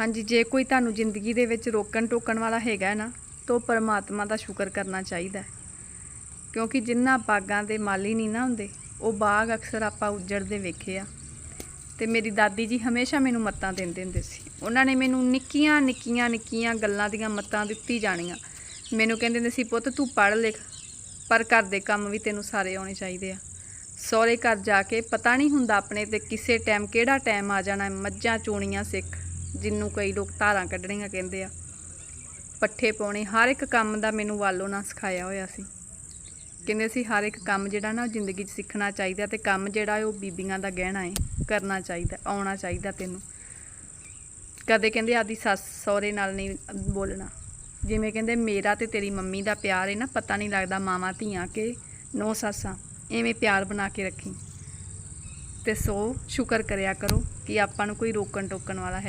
ਹਾਂਜੀ, ਜੇ ਕੋਈ ਤੁਹਾਨੂੰ ਜ਼ਿੰਦਗੀ ਦੇ ਵਿੱਚ ਰੋਕਣ ਟੋਕਣ ਵਾਲਾ ਹੈਗਾ ਨਾ, ਤਾਂ ਪਰਮਾਤਮਾ ਦਾ ਸ਼ੁਕਰ ਕਰਨਾ ਚਾਹੀਦਾ ਕਿਉਂਕਿ ਜਿਨ੍ਹਾਂ ਬਾਗਾਂ ਦੇ ਮਾਲੀ ਨਹੀਂ ਨਾ ਹੁੰਦੇ, ਉਹ ਬਾਗ ਅਕਸਰ ਆਪਾਂ ਉੱਜੜਦੇ ਵੇਖੇ ਆ। ਤੇ ਮੇਰੀ ਦਾਦੀ ਜੀ ਹਮੇਸ਼ਾ ਮੈਨੂੰ ਮੱਤਾਂ ਦਿੰਦੇ ਹੁੰਦੇ ਸੀ। ਉਹਨਾਂ ਨੇ ਮੈਨੂੰ ਨਿੱਕੀਆਂ ਨਿੱਕੀਆਂ ਨਿੱਕੀਆਂ ਗੱਲਾਂ ਦੀਆਂ ਮੱਤਾਂ ਦਿੱਤੀ ਜਾਣੀਆਂ। ਮੈਨੂੰ ਕਹਿੰਦੇ ਹੁੰਦੇ ਸੀ, ਪੁੱਤ, ਤੂੰ ਪੜ੍ਹ ਲਿਖ, ਪਰ ਘਰ ਦੇ ਕੰਮ ਵੀ ਤੈਨੂੰ ਸਾਰੇ ਆਉਣੇ ਚਾਹੀਦੇ ਆ। ਸਹੁਰੇ ਘਰ ਜਾ ਕੇ ਪਤਾ ਨਹੀਂ ਹੁੰਦਾ ਆਪਣੇ ਤੇ ਕਿਸੇ ਟਾਈਮ ਕਿਹੜਾ ਟਾਈਮ ਆ ਜਾਣਾ, ਮੱਝਾਂ, ਚੋਣੀਆਂ ਸਿੱਖ। ਜਿਹਨੂੰ ਕਈ ਲੋਕ ਧਾਰਾਂ ਕੱਢਣੀਆਂ ਕਹਿੰਦੇ ਆ। ਪੱਠੇ ਪਾਉਣੇ, ਹਰ ਇੱਕ ਕੰਮ ਦਾ ਮੈਨੂੰ ਵਾਲੋਂ ਨਾ ਸਿਖਾਇਆ ਹੋਇਆ ਸੀ। ਕਹਿੰਦੇ ਸੀ, ਹਰ ਇੱਕ ਕੰਮ ਜਿਹੜਾ ਨਾ ਉਹ ਜ਼ਿੰਦਗੀ 'ਚ ਸਿੱਖਣਾ ਚਾਹੀਦਾ ਤੇ ਕੰਮ ਜਿਹੜਾ ਹੈ ਉਹ ਬੀਬੀਆਂ ਦਾ ਗਹਿਣਾ ਹੈ ਕਰਨਾ ਚਾਹੀਦਾ, ਆਉਣਾ ਚਾਹੀਦਾ ਤੈਨੂੰ। ਕਦੇ ਕਹਿੰਦੇ, ਆਦੀ ਸੱਸ ਸਹੁਰੇ ਨਾਲ ਨਹੀਂ ਬੋਲਣਾ। ਜਿਵੇਂ ਕਹਿੰਦੇ, ਮੇਰਾ ਤੇ ਤੇਰੀ ਮੰਮੀ ਦਾ ਪਿਆਰ ਹੈ ਨਾ, ਪਤਾ ਨਹੀਂ ਲੱਗਦਾ ਮਾਵਾਂ, ਧੀਆਂ ਕੇ ਨੌ ਸੱਸਾਂ, ਐਵੇਂ ਪਿਆਰ ਬਣਾ ਕੇ ਰੱਖੀ। ਤੇ ਸੋ ਸ਼ੁਕਰ ਕਰਿਆ ਕਰੋ ਕਿ ਆਪਾਂ ਨੂੰ ਕੋਈ ਰੋਕਣ ਟੋਕਣ ਵਾਲਾ ਹੈ